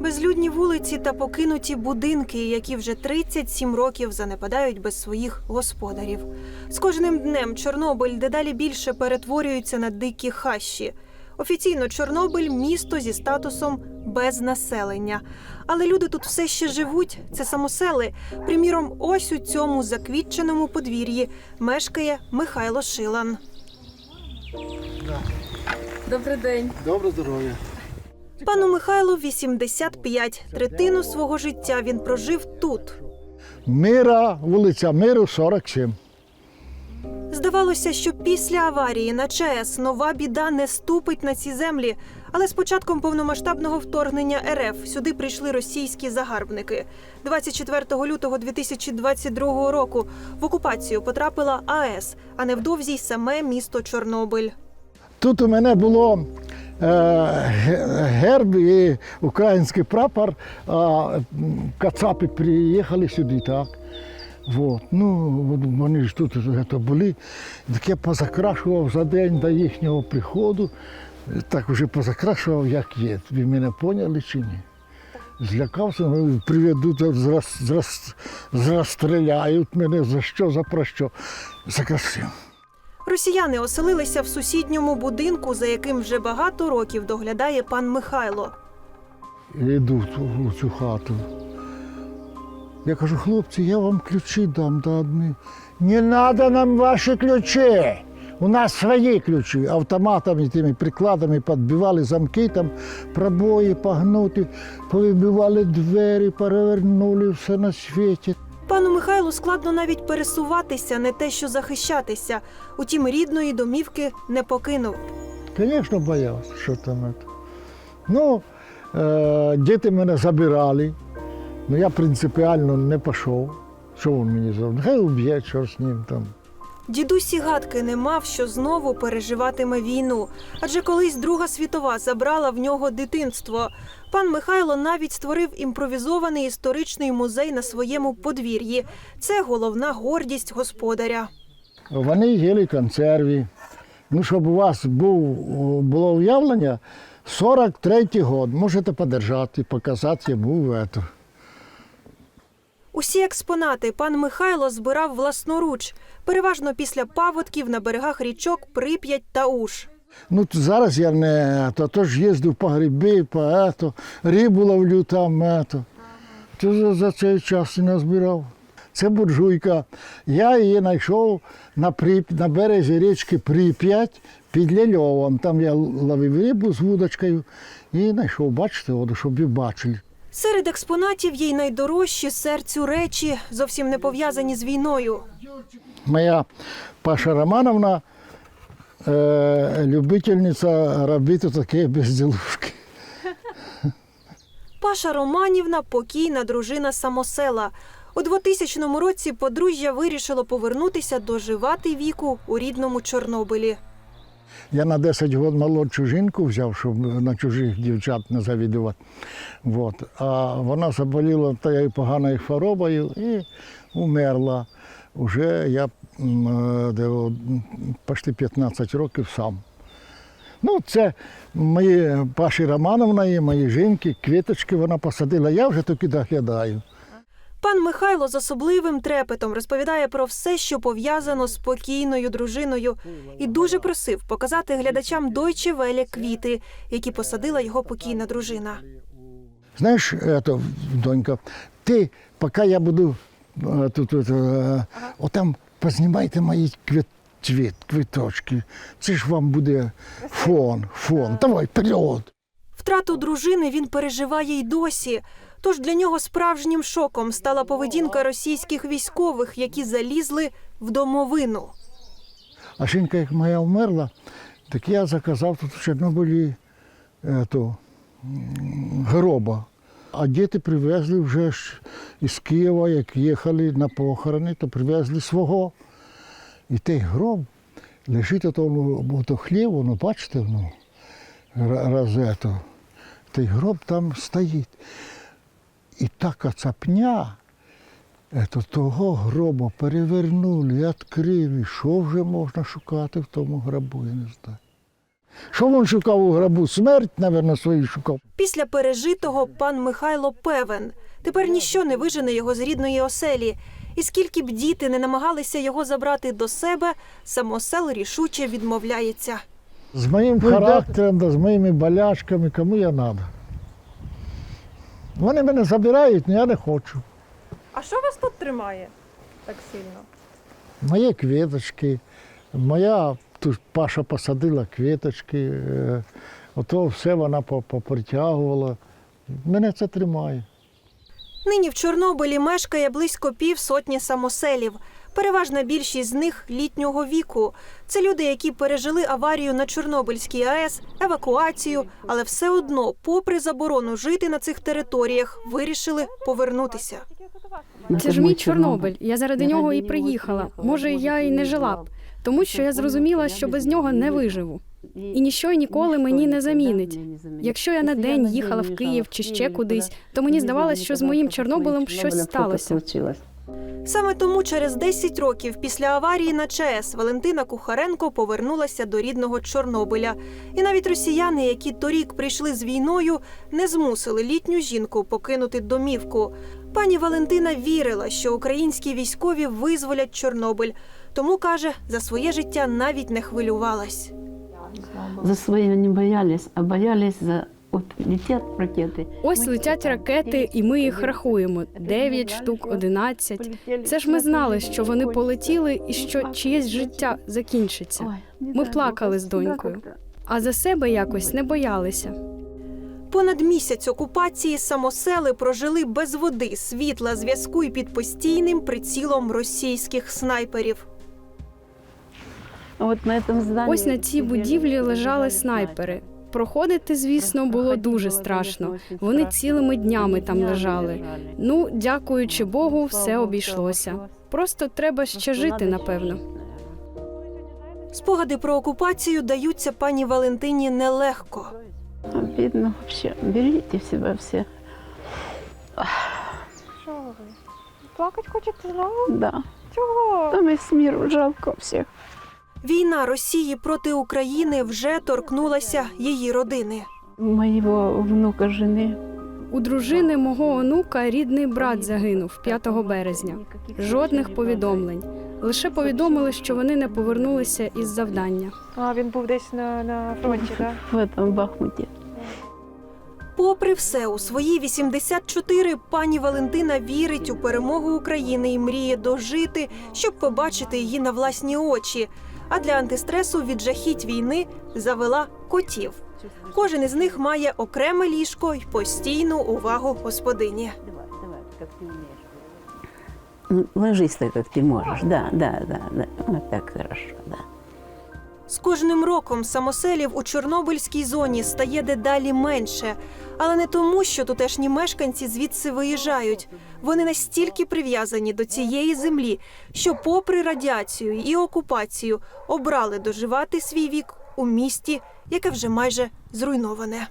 Безлюдні вулиці та покинуті будинки, які вже 37 років занепадають без своїх господарів. З кожним днем Чорнобиль дедалі більше перетворюється на дикі хащі. Офіційно Чорнобиль місто зі статусом без населення. Але люди тут все ще живуть. Це самосели. Приміром, ось у цьому заквітченому подвір'ї мешкає Михайло Шилан. Добрий день. Добре здоров'я. Пану Михайлу 85. Третину свого життя він прожив тут. Мира, вулиця Миру, 47. Здавалося, що після аварії на ЧАЕС нова біда не ступить на ці землі. Але з початком повномасштабного вторгнення РФ сюди прийшли російські загарбники. 24 лютого 2022 року в окупацію потрапила АЕС, а невдовзі й саме місто Чорнобиль. Тут у мене було е, герб і український прапор, а кацапи приїхали сюди, так. Вот. Ну, вони ж тут це, були. Так я позакрашував за день до їхнього приходу. Так вже позакрашував, як є. Ви мене поняли чи ні? Злякався, ну, приведуть, зраз, зраз, зрозстріляють мене за що, за про що. Закрасив. Росіяни оселилися в сусідньому будинку, за яким вже багато років доглядає пан Михайло. йдуть у цю хату. Я кажу, хлопці, я вам ключі дам до. Не треба нам ваші ключі. У нас свої ключі. Автоматами, тими прикладами підбивали замки, там пробої погнути, повибивали двері, перевернули все на світі. Пану Михайлу складно навіть пересуватися, не те, що захищатися. Утім, рідної домівки не покинув. Звісно, боявся, що там. Ну, е, діти мене забирали. але я принципіально не пішов. Що він мені зробив? Нехай уб'є, що з ним там. Дідусь і гадки не мав, що знову переживатиме війну. Адже колись Друга світова забрала в нього дитинство. Пан Михайло навіть створив імпровізований історичний музей на своєму подвір'ї. Це головна гордість господаря. Вони їли консерві. Ну, щоб у вас був, було уявлення, 43-й год можете подержати, показати йому это. Усі експонати пан Михайло збирав власноруч, переважно після паводків на берегах річок Прип'ять та Уж. Ну, зараз я не то, то ж їздив по гриби, по ето, рибу ловлю там, ето. То за, цей час і назбирав. Це буржуйка. Я її знайшов на, Прип... на березі річки Прип'ять під Лельовом. Там я ловив рибу з вудочкою і знайшов, бачите, воду, щоб ви бачили. Серед експонатів є й найдорожчі серцю речі, зовсім не пов'язані з війною. Моя Паша Романовна е, любительниця робити такі безділушки. Паша Романівна покійна дружина самосела. У 2000 році подружжя вирішило повернутися доживати віку у рідному Чорнобилі. Я на 10 років молодшу жінку взяв, щоб на чужих дівчат не завідувати. Вот. А вона заболіла тією поганою хворобою і умерла. Уже я е, почти 15 років сам. Ну, це мої Паші Романовна і мої жінки, квіточки вона посадила, я вже тільки доглядаю. Пан Михайло з особливим трепетом розповідає про все, що пов'язано з покійною дружиною, і дуже просив показати глядачам Deutsche Welle квіти, які посадила його покійна дружина. Знаєш, это, донька, ти, поки я буду е, тут, тут е, отам познімайте мої квіт, цвіт, квіточки. Це ж вам буде фон, фон. Давай, вперед. Втрату дружини він переживає й досі. Тож для нього справжнім шоком стала поведінка російських військових, які залізли в домовину. А жінка, як моя вмерла, так я заказав тут в Чорнобилі ето, гроба. А діти привезли вже ж із Києва, як їхали на похорони, то привезли свого. І той гроб лежить ото, ну, хлів, ну, бачите, ну, ра- розето. Той гроб там стоїть. І та кацапня, ето, того гроба перевернули, відкрили. Що вже можна шукати в тому гробу, я не знаю. Що він шукав у гробу? Смерть, мабуть, свою шукав. Після пережитого пан Михайло певен. Тепер ніщо не вижене його з рідної оселі. І скільки б діти не намагалися його забрати до себе, самосел рішуче відмовляється. З моїм характером, да, з моїми болячками, кому я треба. Вони мене забирають, але я не хочу. А що вас тут тримає так сильно? Мої квіточки, моя тут Паша посадила квіточки, е, ото все вона по- попритягувала. Мене це тримає. Нині в Чорнобилі мешкає близько півсотні самоселів. Переважна більшість з них літнього віку. Це люди, які пережили аварію на Чорнобильській АЕС, евакуацію, але все одно, попри заборону жити на цих територіях, вирішили повернутися. Це ж мій Чорнобиль. Я заради нього і приїхала. Може, я і не жила б, тому що я зрозуміла, що без нього не виживу. І ніщо і ніколи мені не замінить. Якщо я на день їхала в Київ чи ще кудись, то мені здавалось, що з моїм Чорнобилем щось сталося. Саме тому через 10 років після аварії на ЧАЕС Валентина Кухаренко повернулася до рідного Чорнобиля. І навіть росіяни, які торік прийшли з війною, не змусили літню жінку покинути домівку. Пані Валентина вірила, що українські військові визволять Чорнобиль. Тому каже, за своє життя навіть не хвилювалась. За своє не боялись, а боялись за от летять ракети. Ось летять ракети, і ми їх рахуємо: 9 штук, 11. Це ж ми знали, що вони полетіли і що чиєсь життя закінчиться. Ми плакали з донькою. А за себе якось не боялися. Понад місяць окупації самосели прожили без води, світла, зв'язку і під постійним прицілом російських снайперів. Ось на цій будівлі лежали снайпери. Проходити, звісно, було дуже страшно. Вони цілими днями там лежали. Ну, дякуючи Богу, все обійшлося. Просто треба ще жити, напевно. Спогади про окупацію даються пані Валентині нелегко. Обідно вообще. Беріть себе все. Що ви? Плакать хочете знову? Да. Чого? Там із міру жалко всіх. Війна Росії проти України вже торкнулася її родини. Моєго внука жени. У дружини мого онука рідний брат загинув 5 березня. Жодних повідомлень. Лише повідомили, що вони не повернулися із завдання. А, він був десь на, на фронті, так? В этом Бахмуті. Попри все, у свої 84 пані Валентина вірить у перемогу України і мріє дожити, щоб побачити її на власні очі. А для антистресу від жахіть війни завела котів. Кожен із них має окреме ліжко й постійну увагу господині. Ну, ложись так, як ти можеш. Да, да, да, да. Вот так хорошо, да. З кожним роком самоселів у Чорнобильській зоні стає дедалі менше, але не тому, що тутешні мешканці звідси виїжджають. Вони настільки прив'язані до цієї землі, що, попри радіацію і окупацію, обрали доживати свій вік у місті, яке вже майже зруйноване.